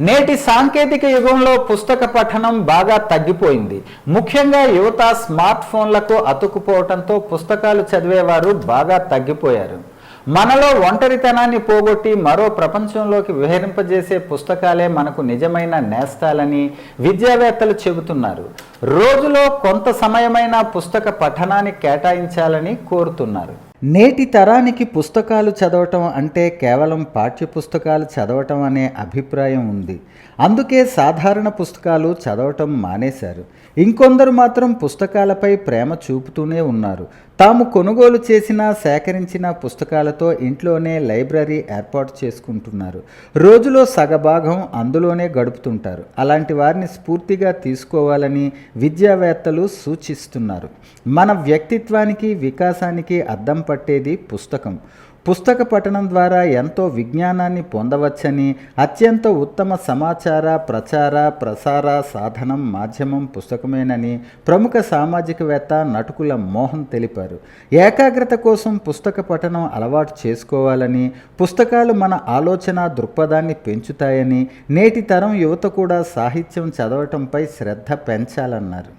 నేటి సాంకేతిక యుగంలో పుస్తక పఠనం బాగా తగ్గిపోయింది. ముఖ్యంగా యువత స్మార్ట్ ఫోన్లకు అతుక్కుపోవడంతో పుస్తకాలు చదివేవారు బాగా తగ్గిపోయారు. మనలో ఒంటరితనాన్ని పోగొట్టి మరో ప్రపంచంలోకి విహరింపజేసే పుస్తకాలే మనకు నిజమైన నేస్తాలని విద్యావేత్తలు చెబుతున్నారు. రోజులో కొంత సమయమైన పుస్తక పఠనాన్ని కేటాయించాలని కోరుతున్నారు. నేటి తరానికి పుస్తకాలు చదవటం అంటే కేవలం పాఠ్య పుస్తకాలు చదవటం అనే అభిప్రాయం ఉంది. అందుకే సాధారణ పుస్తకాలు చదవటం మానేశారు. ఇంకొందరు మాత్రం పుస్తకాలపై ప్రేమ చూపుతూనే ఉన్నారు. తాము కొనుగోలు చేసిన సేకరించిన పుస్తకాలతో ఇంట్లోనే లైబ్రరీ ఏర్పాటు చేసుకుంటున్నారు. రోజులో సగభాగం అందులోనే గడుపుతుంటారు. అలాంటి వారిని స్ఫూర్తిగా తీసుకోవాలని విద్యావేత్తలు సూచిస్తున్నారు. మన వ్యక్తిత్వానికి వికాసానికి అద్దం పట్టేది పుస్తకం. పుస్తక పఠనం ద్వారా ఎంతో విజ్ఞానాన్ని పొందవచ్చని అత్యంత ఉత్తమ సమాచార ప్రచార ప్రసార సాధనం మాధ్యమం పుస్తకమేనని ప్రముఖ సామాజికవేత్త నటుకుల మోహన్ తెలిపారు. ఏకాగ్రత కోసం పుస్తక పఠనం అలవాటు చేసుకోవాలని పుస్తకాలు మన ఆలోచన దృక్పథాన్ని పెంచుతాయని నేటి తరం యువత కూడా సాహిత్యం చదవటంపై శ్రద్ధ పెంచాలన్నారు.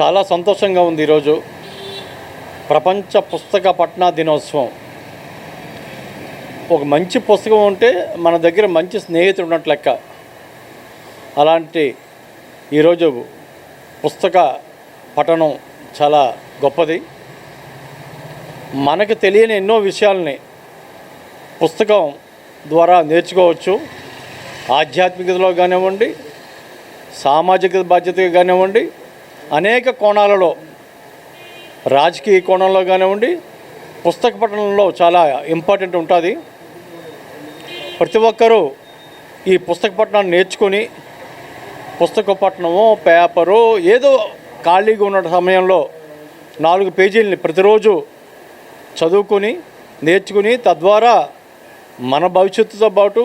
చాలా సంతోషంగా ఉంది ఈరోజు. ప్రపంచ పుస్తక పట్నా దినోత్సవం. ఒక మంచి పుస్తకం ఉంటే మన దగ్గర మంచి స్నేహితుడు ఉన్నట్టు లెక్క. అలాంటి ఈరోజు పుస్తక పఠనం చాలా గొప్పది. మనకు తెలియని ఎన్నో విషయాల్ని పుస్తకం ద్వారా నేర్చుకోవచ్చు. ఆధ్యాత్మికతలో కానివ్వండి సామాజిక బాధ్యత కానివ్వండి అనేక కోణాలలో రాజకీయ కోణంలో కానివ్వండి పుస్తక పఠనంలో చాలా ఇంపార్టెంట్ ఉంటుంది. ప్రతి ఒక్కరూ ఈ పుస్తక పట్టణాన్ని నేర్చుకొని పుస్తక పట్టణము పేపరు ఏదో ఖాళీగా ఉన్న సమయంలో నాలుగు పేజీలని ప్రతిరోజు చదువుకొని నేర్చుకుని తద్వారా మన భవిష్యత్తుతో పాటు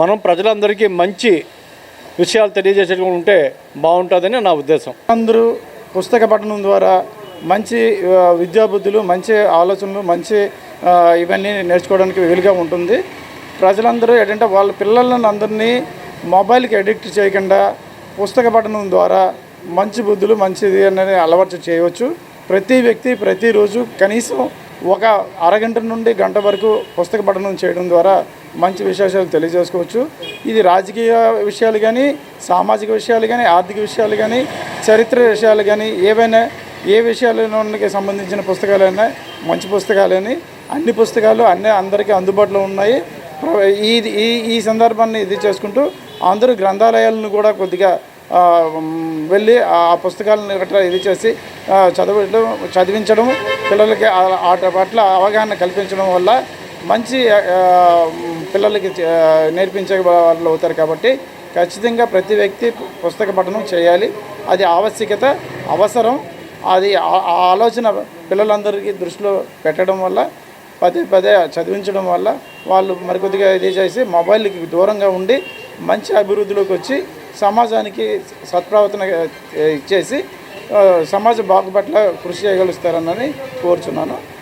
మనం ప్రజలందరికీ మంచి విషయాలు తెలియజేసేటట్టు ఉంటే బాగుంటుందని నా ఉద్దేశం. అందరూ పుస్తక పఠనం ద్వారా మంచి విద్యాబుద్ధులు మంచి ఆలోచనలు మంచి ఇవన్నీ నేర్చుకోవడానికి వీలుగా ఉంటుంది. ప్రజలందరూ ఏంటంటే వాళ్ళ పిల్లలను అందరినీ మొబైల్కి అడిక్ట్ చేయకుండా పుస్తక పఠనం ద్వారా మంచి బుద్ధులు మంచిది అనేది అలవాటు చేయవచ్చు. ప్రతి వ్యక్తి ప్రతిరోజు కనీసం ఒక అరగంట నుండి గంట వరకు పుస్తక పఠనం చేయడం ద్వారా మంచి విశేషాలు తెలియజేసుకోవచ్చు. ఇది రాజకీయ విషయాలు కానీ సామాజిక విషయాలు కానీ ఆర్థిక విషయాలు కానీ చరిత్ర విషయాలు కానీ ఏవైనా ఏ విషయాలకి సంబంధించిన పుస్తకాలైనా మంచి పుస్తకాలని అన్ని పుస్తకాలు అన్నీ అందరికీ అందుబాటులో ఉన్నాయి. ఈ ఈ ఈ సందర్భాన్ని ఇది చేసుకుంటూ అందరూ గ్రంథాలయాలను కూడా కొద్దిగా వెళ్ళి ఆ పుస్తకాలను గట్రా ఇది చేసి చదవడం చదివించడం పిల్లలకి ఆ- ఆట పట్ల అవగాహన కల్పించడం వల్ల మంచి పిల్లలకి నేర్పించే వాళ్ళు అవుతారు కాబట్టి ఖచ్చితంగా ప్రతి వ్యక్తి పుస్తక పఠనం చేయాలి. అది ఆవశ్యకత అవసరం. అది ఆలోచన పిల్లలందరికీ దృష్టిలో పెట్టడం వల్ల పదే పదే చదివించడం వల్ల వాళ్ళు మరికొద్దిగా ఇది చేసి మొబైల్కి దూరంగా ఉండి మంచి అభివృద్ధిలోకి వచ్చి సమాజానికి సత్ప్రవర్తన ఇచ్చేసి సమాజ బాగుపట్ల కృషి చేయగలుగుతారని కోరుచున్నాను.